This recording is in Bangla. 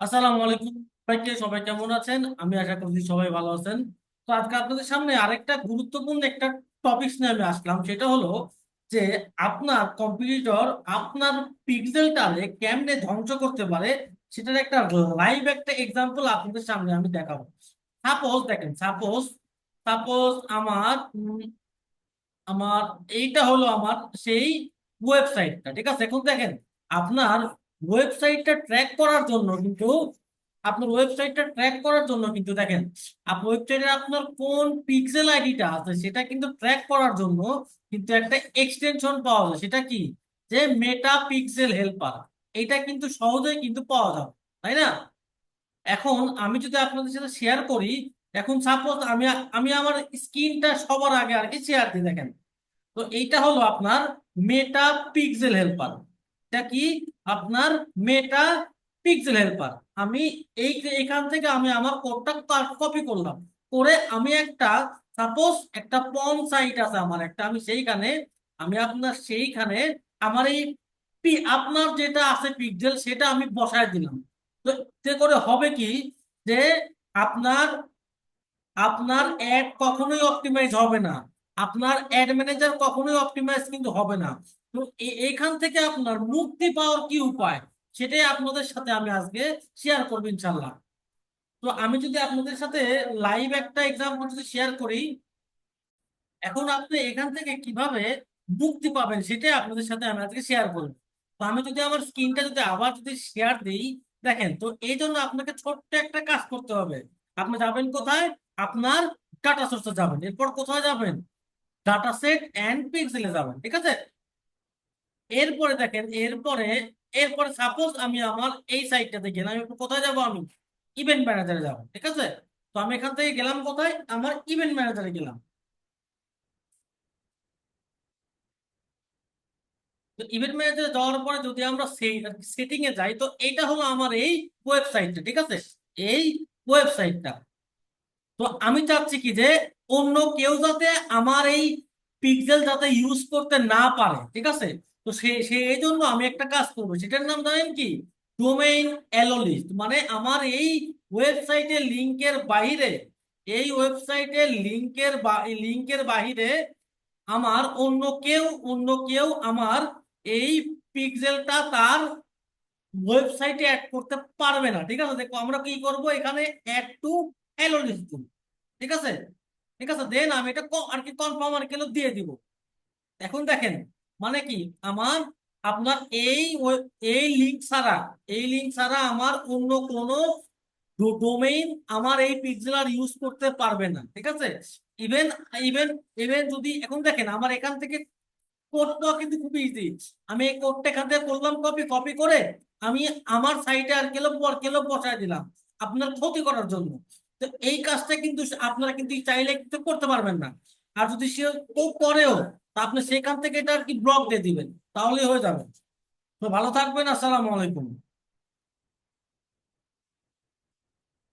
আসসালামু আলাইকুম সবাইকে, সবাই কেমন আছেন? আমি আশা করছি সবাই ভালো আছেন। তো আজকে আপনাদের সামনে আরেকটা গুরুত্বপূর্ণ একটা টপিকস নিয়ে আমি আসলাম। সেটা হলো যে আপনার কম্পিউটার আপনার পিক্সেলটারে কেমনে ধ্বংস করতে পারে, সেটার একটা লাইভ একটা এক্সাম্পল আপনাদের সামনে আমি দেখাবো। সাপোজ দেখেন সাপোজ সাপোজ আমার আমার, এইটা হলো আমার সেই ওয়েবসাইটটা ঠিক আছে? এখন দেখেন, আপনার ওয়েবসাইটটা ট্র্যাক করার জন্য কিন্তু, আপনার ওয়েবসাইটটা ট্র্যাক করার জন্য কিন্তু দেখেন আপনার ওয়েবসাইটে আপনার কোন পিক্সেল আইডিটা আছে সেটা কিন্তু ট্র্যাক করার জন্য কিন্তু একটা এক্সটেনশন পাওয়া যায়। সেটা কি? যে মেটা পিক্সেল হেল্পার এটা কিন্তু সহজেই কিন্তু পাওয়া যাবে, তাই না? এখন আমি যদি আপনাদের সাথে শেয়ার করি, এখন সাপোজ আমি আমি আমার স্ক্রিনটা সবার আগে আর কি শেয়ার দিই, দেখেন। তো এইটা হলো আপনার মেটা পিক্সেল হেল্পার এটা কি? আপনার মেটা পিক্সেল হেল্পার আমি এই এখান থেকে আমি আমার কোডটা কপি করলাম। করে আমি একটা সাপোজ একটা পন সাইট আছে আমার একটা, আমি সেইখানে, আমি আপনার সেইখানে আমার এই আপনার যেটা আছে পিক্সেল সেটা আমি বসায় দিলাম। তো এতে করে হবে কি যে আপনার আপনার অ্যাড কখনোই অপটিমাইজ হবে না। আপনার অ্যাড ম্যানেজার কখনোই অপটিমাইজ কিন্তু হবে না। তো এ- এইখান থেকে আপনার মুক্তি পাওয়ার কি উপায়, সেটাই আপনাদের সাথে আমি আজকে শেয়ার করব ইনশাল্লাহ তো আমি যদি আপনাদের সাথে লাইভ একটা এক্সাম্পল যদি শেয়ার করি, এখন আপনি এখান থেকে কীভাবে মুক্তি পাবেন সেটাই আপনাদের সাথে আমি আজকে শেয়ার করব। তো আমি যদি আমার স্ক্রিনটা যদি আবার যদি শেয়ার দিই, দেখেন তো এই জন্য আপনাকে ছোট্ট একটা কাজ করতে হবে। আপনি যাবেন কোথায়? আপনার ডাটা সোর্সে যাবেন। এরপর কোথায় যাবেন? ডাটা সেট অ্যান্ড পিক্সেলে যাবেন, ঠিক আছে? এরপরে দেখেন, এরপরে এরপরে সাপোজ আমি আমার এই সাইটটাতে গেলাম এরপর কোথায় যাব আমি? ইভেন্ট ম্যানেজারে যাব, ঠিক আছে? তো আমি এখান থেকে গেলাম কোথায়? আমার ইভেন্ট ম্যানেজারে গেলাম। তো ইভেন্ট ম্যানেজারে যাওয়ার পরে যদি আমরা সেটিং এ যাই, তো এটা হলো আমার এই ওয়েবসাইটটা ঠিক আছে? এই ওয়েবসাইটটা তো আমি চাচ্ছি কি যে অন্য কেউ যাতে আমার এই পিক্সেল যাতে ইউজ করতে না পারে, ঠিক আছে? তো সে সে এই জন্য আমি একটা কাজ করব। সেটার নাম জানেন কি? ডোমেইন অ্যালোলিস্ট মানে আমার এই ওয়েবসাইটের লিংকের বাইরে এই ওয়েবসাইটের লিংকের বা লিংকের বাইরে আমার অন্য কেউ অন্য কেউ আমার এই পিক্সেলটা তার ওয়েবসাইটে অ্যাড করতে পারবে না, ঠিক আছে? দেখো আমরা কি করব? এখানে অ্যাড টু অ্যালোলিস্ট ঠিক আছে? ঠিক আছে? দেন আমি এটা আর কি কনফার্ম আর কি দিয়ে দিব। এখন দেখেন মানে কি? আমার, আপনার এই এই লিঙ্ক ছাড়া, এই লিঙ্ক ছাড়া আমার অন্য কোনো ডোমেইন আমার এই পিক্সেল আর ইউজ করতে পারবে না, ঠিক আছে? ইভেন ইভেন ইভেন যদি, এখন দেখেন, আমার এখান থেকে কোডটা কিন্তু খুব ইজি আমি এই কোডটা এখান থেকে করলাম কপি কপি করে আমি আমার সাইটে আর কেলো কেলো বসায় দিলাম, আপনার ক্ষতি করার জন্য। তো এই কাজটা কিন্তু আপনারা কিন্তু চাইলে কিন্তু করতে পারবেন না। আর যদি সে করেও, তা আপনি সেখান থেকে এটা আর কি ব্লক দিয়ে দিবেন তাহলে হয়ে যাবে। তো ভালো থাকবেন, আসসালামু আলাইকুম।